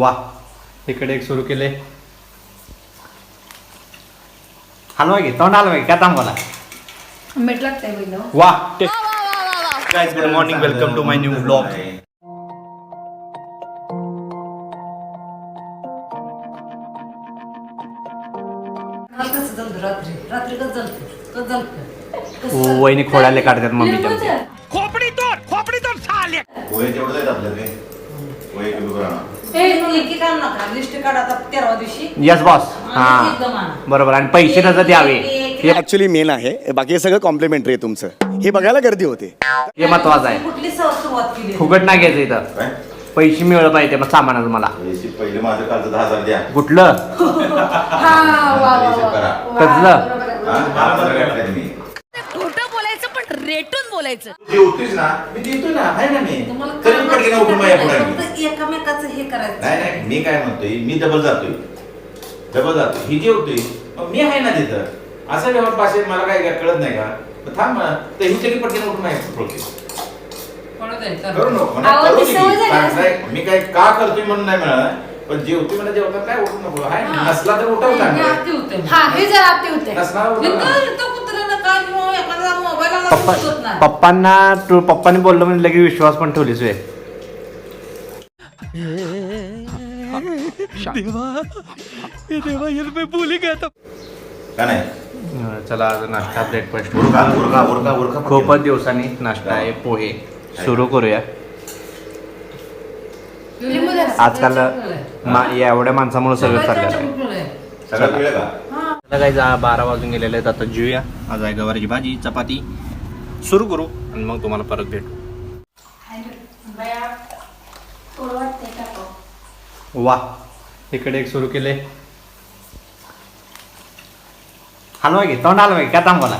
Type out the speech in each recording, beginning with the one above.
वा इकडे एक सुरू केले हलवा घे तोंड हलवा घे काय थांबवला? मीठ लागतंय पहिलं वा. Guys good morning welcome to my new blog रात्री. रात्री वहिनी खोडाले काढतात मम्मीच्या वय वय यस बॉस हा. बरोबर. आणि पैसे नसं द्यावे. हे ऍक्च्युली मेन आहे. बाकी हे सगळं कॉम्प्लिमेंटरी आहे तुमचं. हे बघायला गर्दी होते. हे महत्वाचं आहे. कुठली सव- सुरुवात केली? फुकट नाही घ्यायचं इथं. काय? पैसे मिळलं पाहिजे मग सामानाचं मला. हे पहिले माझं कालचं दहा हजार द्या. कुठलं? हा वा वा. वा? बरोबर आहे, हा? दहा. हजार खोटं रेटून बोलायचं. ना मी देतो ना आहे ना मी. तुम्हाला तरी कामाचं पटकन उठून माझ्या पुढे फक्त एकमेकाचं हे करायचं. नाही नाही मी काय म्हणतोय मी डबल जातोय. डबल जातोय. ही जेवतोय मग मी आहे ना तिथं. असं व्यवहार भाषेत मला काय काय कळत नाही का? थांब ना तर ही तरी पटकन उठून माझ्या पुढे करू. नको करू सवय. झाली काय-. काय- मी काय का करतोय म्हणून नाही मिळालं पण जेवतोय म्हणजे जेवतात काय उठू नको. आहे ना, हा. नसला तर उठव हे. हा हे जरा होते. नसला तर पप्पा. पप्पांना तू पप्पांनी बोललं म्हणजे लगेच विश्वास पण ठेवलीस वे. का नाही? चला आज नाश्ता ब्रेकफास्ट उरका उरका उरका उरका खूपच दिवसांनी नाश्ता आहे पोहे. सुरू करूया. आजकाल मा या एवढ्या माणसामुळे सगळं चाललं आहे. आहे? सगळं पिळलं का? आता काही जा बारा वाजून गेलेले आहेत आता जेऊया. आज आहे गवारीची भाजी चपाती. सुरू करू आणि मग तुम्हाला परत भेटू. वा इकडे एक सुरू केले हलवा घे तोंड हलवा घे काय थांबवला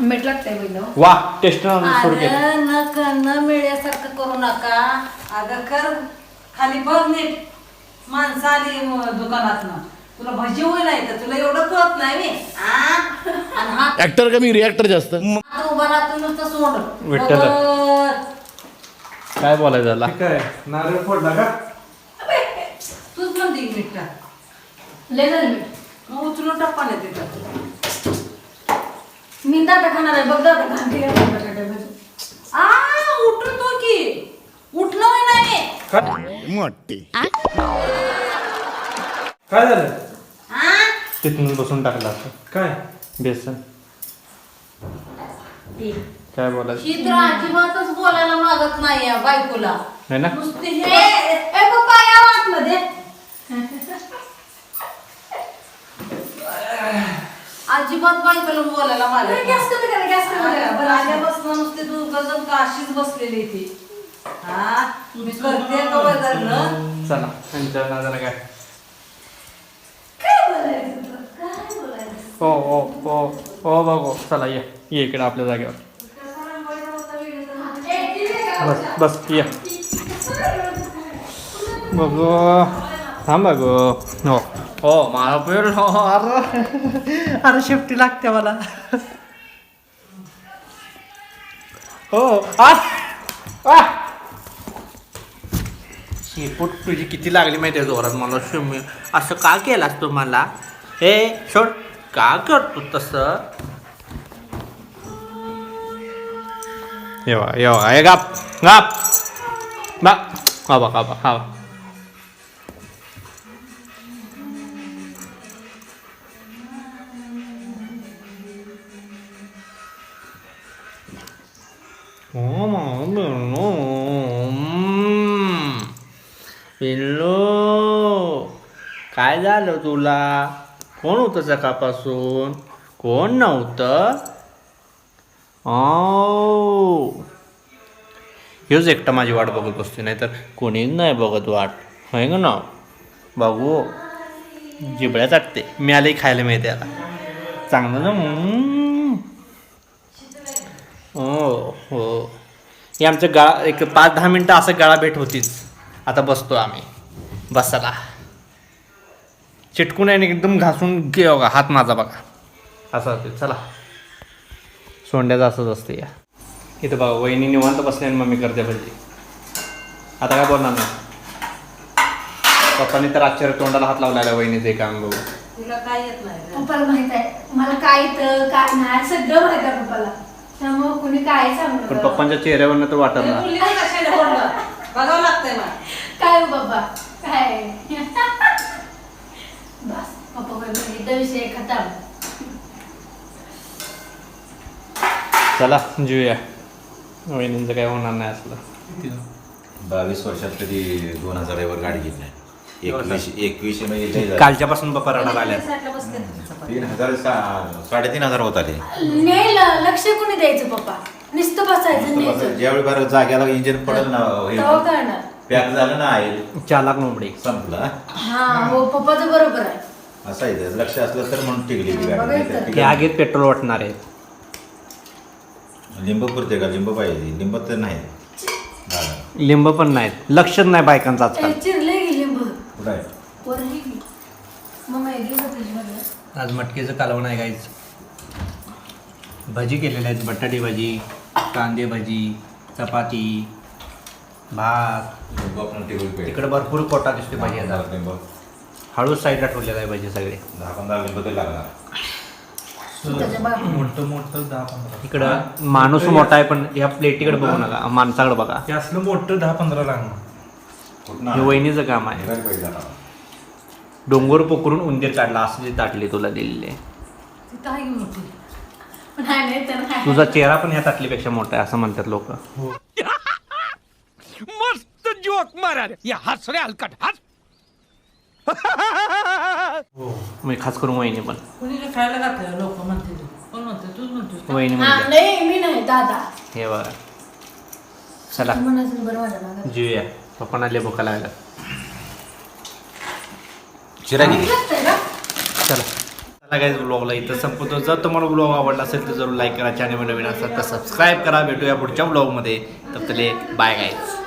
मीठ लागतंय वा टेस्ट सुरू केले अगं, न क- न मिळण्यासारखं करू नका. अगं कर खाली बघ नीट. माणसं आली दुकानातनं. तुला भजी होईल नाही तर तुला एवढं कळत नाही मी. आ? आणि हात ऍक्टर कमी रिॲक्टर जास्त. सोंड विठ्ठल. काय बोलायचं झाला काय नारळ फोडला का? तूच म्हणते की मीठ टाक. लय झालं मीठ मग उचलून टाक पाण्यात मी खाणार आहे बघ भाजी. आ उठून तो की. उठलो नाही. मोठी. काय झालं? आ? तिथून बसून टाकला काय? बेसन. काय बोलायचं? ही तर अजिबातच बोलायला मागत नाही या बायकोला. है ना? नुसती हे ए, पप्पा या आतमध्ये अजिबात बायकोला बोलायला मागत गॅस कमी करा गॅस कमी करा. बरं आल्या आल्यापासून नुसते तू गजब का अशीच बसलेली ती. हा मी करते का बदललं चला त्यांच्या नादाला काय बोलायचं तुला? काय ओ हो हो हो हो चला ये. ये इकडे आपल्या जागेवर. बस बस ये. बघो. थांबा गो हो. हो मला पेर हो अरे. अरे शेफ्टी लागते मला. हो शेपूट तुझी किती लागली माहिती आहे जोरात मला? शिमी असं का केलास तू मला? हे सोड kaget tuh tese yo yo ayo gap gap mbak apa apa apa Oh, mau belum. Pilu. Kaya lo tulah. कोण होतं सकाळपासून कोण नव्हतं? ओ हेच एकटा माझी वाट बघत बसते नाहीतर कोणीच नाही बघत वाट. होय ग ना बघू. जिबळ्या चाटते. मिळाले खायला मिळते आता. चांगलं ना हो हो. हे आमचं गळा एक पाच दहा मिनटं असं गळा भेट होतीच. आता बसतो आम्ही. बसाला चिटकून आहे आणि एकदम घासून घे बघा हात माझा बघा. असं होते चला. सोंड्याचं असंच असते या. इथं बघा वहिनी निवांत बसले आणि मम्मी करते भजी आता काय बोलणार नाही. पप्पानी तर आश्चर्य तोंडाला हात लावलेला आहे वहिनीचे काम बघू तिला काय येत नाही. पप्पाला माहीत आहे. मला काय येतं काय नाही सगळं माहीत आहे पप्पाला. त्यामुळे कुणी काय सांगू पण. पप्पांच्या चेहऱ्यावरनं तर वाटत ते ना मुलीला कशाला बोललं? बघावं लागतंय मला. काय हो बाबा काय बस पप्पा बरोबर विषय खतम चला जेऊया वहिनींचं काय होणार नाही असलं. बावीस वर्षात कधी दोन हजारावर गाडी घेतली नाही. एकवीस एकवीस म्हणजे लय झालं. कालच्यापासून रडायला आल्या. तीन हजार सा- साडेतीन हजार होत आले. नेल लक्ष कोणी द्यायचं पप्पा? नुसतं बसायचं न्यायचं ज्यावेळी बरं जाग्याला इंजिन पडेल ना तेव्हा पॅक झालं ना आहे चालाक नोबडी. संपलं. हा हो पप्पाचं बरोबर आहे. असं आहे ते. लक्ष असलं तर म्हणून टिकली ती गाडी. आगीत पेट्रोल वाटणार आहे. लिंब पुरते का? लिंब पाहिजे. लिंब तर नाही. लिंब पण नाहीत. लक्षच नाही बायकांचं आजकाल. ए, चिरले गेली लिंब? कुठं आहे? वर गेली. मग गेलं फ्रीजमध्ये. आज मटकीचं कालवण आहे गाईच भजी केलेल्या आहेत. बटाटे भजी कांदे भजी चपाती भात. लिंब आपण टिकवली पाहिजे इकडे भरपूर कोटा दिसते भजी आता. लिंब. हळूच साईडला ठेवलेला आहे भजी सगळे. दहा पंधरा तरी लागणार. त्याच्या बा- मोठं मोठं दहा पंधरा. इकडं माणूस मोठा आहे पण या प्लेटीकडे बघू नका माणसाकडे बघा. हे असलं मोठं दहा पंधरा लागणार. कुठं हे वहिनीचं काम आहे. पाहिजे. डोंगर पोकरून उंदीर काढला असं जे ताटली तुला दिलेली. आहे तिथं आहे की मोठी नाही नाही तर नाही. तुझा चेहरा पण या ताटलीपेक्षा मोठा आहे असं म्हणतात लोक. मस्त जोक मारा रे या हस रे हलकट. हस. म्हणजे खास करून वहिनी पण. कुणी खायला घातलं? लोक म्हणते तू कोण म्हणते? तूच म्हणतोस वहिनी हा, म्हणजे नाही मी नाही दादा. हे बघा. चला. म्हणायचं बरं वाटलं मला. जेऊया. पप्पा आले भुका लागला लागतंय का? चला. चला काय ब्लॉगला इथं संपवतो. जर तुम्हाला ब्लॉग आवडला असेल तर जरूर लाईक करा. चॅनल नवीन असेल तर सबस्क्राईब करा. भेटूया पुढच्या ब्लॉगमध्ये तर बाय गाईज